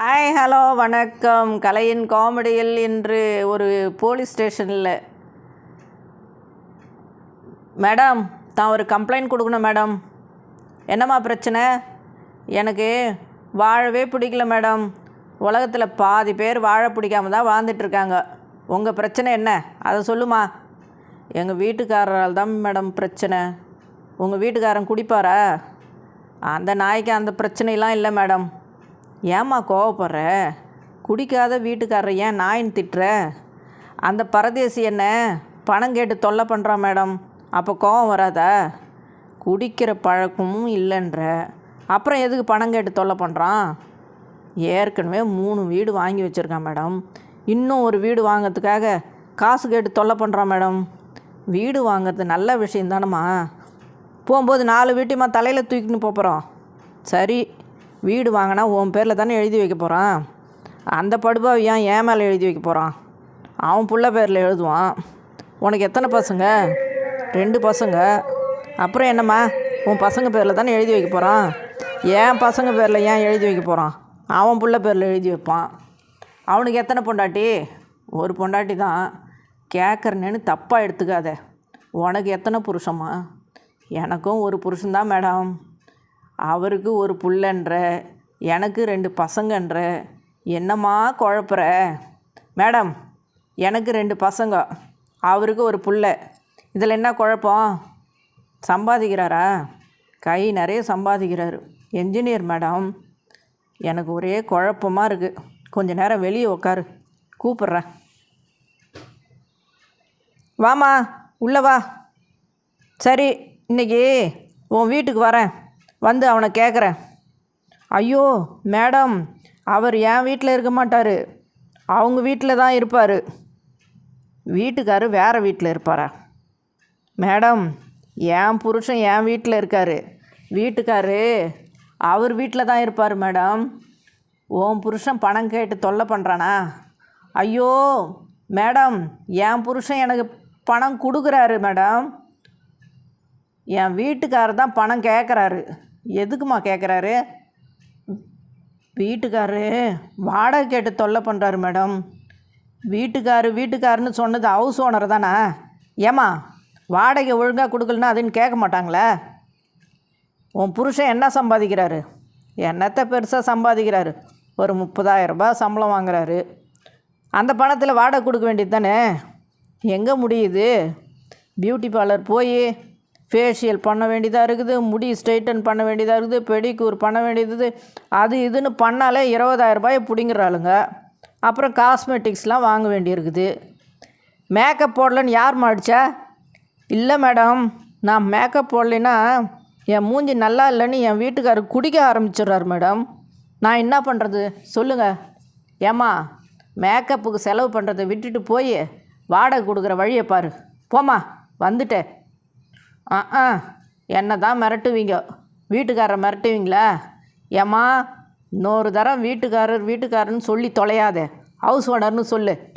Hi hello வணக்கம். கலையின் காமெடியில் இன்று ஒரு போலீஸ் ஸ்டேஷனில் மேடம் தான் ஒரு கம்ப்ளைண்ட் கொடுக்கணும் மேடம் என்னம்மா பிரச்சனை? எனக்கு வாழவே பிடிக்கல மேடம் உலகத்தில் பாதி பேர் வாழ பிடிக்காம தான் வாழ்ந்துட்டுருக்காங்க உங்கள் பிரச்சனை என்ன? அதை சொல்லுமா? எங்கள் வீட்டுக்காரரால் தான் மேடம் பிரச்சனை. உங்கள் வீட்டுக்காரன் குடிப்பாரா? அந்த நாய்க்கு அந்த பிரச்சனையெல்லாம் இல்லை மேடம் ஏம்மா கோவப்படுற? குடிக்காத வீட்டுக்காரர் ஏன் நாயின் திட்டுற? அந்த பரதேசி என்ன பணம் கேட்டு தொல்லை பண்ணுறான் மேடம். அப்போ கோவம் வராதா? குடிக்கிற பழக்கமும் இல்லைன்ற. அப்புறம் எதுக்கு பணம் கேட்டு தொல்லை பண்ணுறான் ஏற்கனவே மூணு வீடு வாங்கி வச்சுருக்கான் மேடம். இன்னும் ஒரு வீடு வாங்கிறதுக்காக காசு கேட்டு தொல்லை பண்ணுறான் மேடம். வீடு வாங்குறது நல்ல விஷயம் தானம்மா போகும்போது நாலு வீட்டையுமா தலையில் தூக்கின்னு போகிறோம் சரி வீடு வாங்கினா உன் பேரில் தானே எழுதி வைக்க போகிறான் அந்த படுபாவை ஏன் ஏன் மேலே எழுதி வைக்க போகிறான் அவன் புள்ள பேரில் எழுதுவான். உனக்கு எத்தனை பசங்க? ரெண்டு பசங்க. அப்புறம் என்னம்மா? உன் பசங்க பேரில் தானே எழுதி வைக்க போகிறான் ஏன் பசங்க பேரில் ஏன் எழுதி வைக்க போகிறான் அவன் புள்ள பேரில் எழுதி வைப்பான். அவனுக்கு எத்தனை பொண்டாட்டி? ஒரு பொண்டாட்டி தான். கேட்குறனேன்னு தப்பாக எடுத்துக்காத. உனக்கு எத்தனை புருஷம்மா? எனக்கும் ஒரு புருஷன்தான் மேடம். அவருக்கு ஒரு புள்ளன்ற எனக்கு ரெண்டு பசங்கன்ற என்னம்மா குழப்புற? மேடம் எனக்கு ரெண்டு பசங்க அவருக்கு ஒரு புள்ள. இதில் என்ன குழப்பம்? சம்பாதிக்கிறாரா? கை நிறைய சம்பாதிக்கிறாரு. என்ஜினியர் மேடம் எனக்கு ஒரே குழப்பமாக இருக்குது கொஞ்ச நேரம் வெளியே உக்காரு. கூப்பிட்றேன். வாம்மா உள்ளே வா. சரி இன்னைக்கு உன் வீட்டுக்கு வரேன். வந்து அவனை கேட்குறேன் ஐயோ மேடம் அவர் என் வீட்டில் இருக்க மாட்டார். அவங்க வீட்டில் தான் இருப்பார். வீட்டுக்காரு வேறு வீட்டில் இருப்பாரா? மேடம் என் புருஷன் என் வீட்டில் இருக்கார். வீட்டுக்காரு அவர் வீட்டில் தான் இருப்பார் மேடம். உன் புருஷன் பணம் கேட்டு தொல்லை பண்ணுறானா ஐயோ மேடம் என் புருஷன் எனக்கு பணம் கொடுக்குறாரு மேடம். என் வீட்டுக்காரர் தான் பணம் கேட்குறாரு எதுக்குமா கேட்குறாரு வீட்டுக்காரு வாடகை கேட்டு தொல்லை பண்ணுறாரு மேடம். வீட்டுக்காரு வீட்டுக்காருன்னு சொன்னது ஹவுஸ் ஓனர் தானே? ஏம்மா வாடகை ஒழுங்காக கொடுக்கலன்னா அதுன்னு கேட்க மாட்டாங்களே? உன் புருஷன் என்ன சம்பாதிக்கிறாரு? என்னத்தை பெருசாக சம்பாதிக்கிறாரு? ஒரு முப்பதாயிரம் ரூபாய் சம்பளம் வாங்குறாரு. அந்த பணத்தில் வாடகை கொடுக்க வேண்டியது தானே? எங்கே முடியுது? பியூட்டி பார்லர் போய் ஃபேஷியல் பண்ண வேண்டியதாக இருக்குது முடி ஸ்ட்ரைட்டன் பண்ண வேண்டியதாக இருக்குது பெடிக்கூர் பண்ண வேண்டியது. அது இதுன்னு பண்ணாலே இருபதாயிரம் ரூபாயை பிடிங்கிறாளுங்க அப்புறம் காஸ்மெட்டிக்ஸ்லாம் வாங்க வேண்டியிருக்குது. மேக்கப் போடலன்னு யார் மாடிச்சா? இல்லை மேடம் நான் மேக்கப் போடலைன்னா என் மூஞ்சி நல்லா இல்லைன்னு என் வீட்டுக்காரர் குடிக்க ஆரம்பிச்சிடுறாரு மேடம். நான் என்ன பண்ணுறது சொல்லுங்கள் ஏம்மா மேக்கப்புக்கு செலவு பண்ணுறதை விட்டுட்டு போய் வாடகை கொடுக்குற வழியை பாரு. போம்மா வந்துட்டேன். ஆ ஆ. என்ன தான் மிரட்டுவீங்க? வீட்டுக்காரரை மிரட்டுவீங்களா? ஏம்மா இன்னொரு தரம் வீட்டுக்காரர் வீட்டுக்காரர்னு சொல்லி தொலையாதே. ஹவுஸ் ஓனர்னு சொல்லு.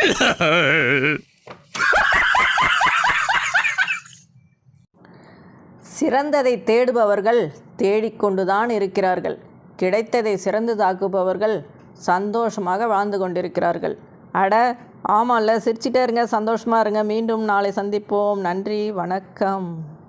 சிறந்ததை தேடுபவர்கள் தேடிக்கொண்டுதான் இருக்கிறார்கள். கிடைத்ததை சிறந்ததாக்குபவர்கள் சந்தோஷமாக வாழ்ந்து கொண்டிருக்கிறார்கள். அட ஆமாம்ல சிரிச்சிட்டே இருங்க சந்தோஷமாக இருங்க. மீண்டும் நாளை சந்திப்போம். நன்றி வணக்கம்.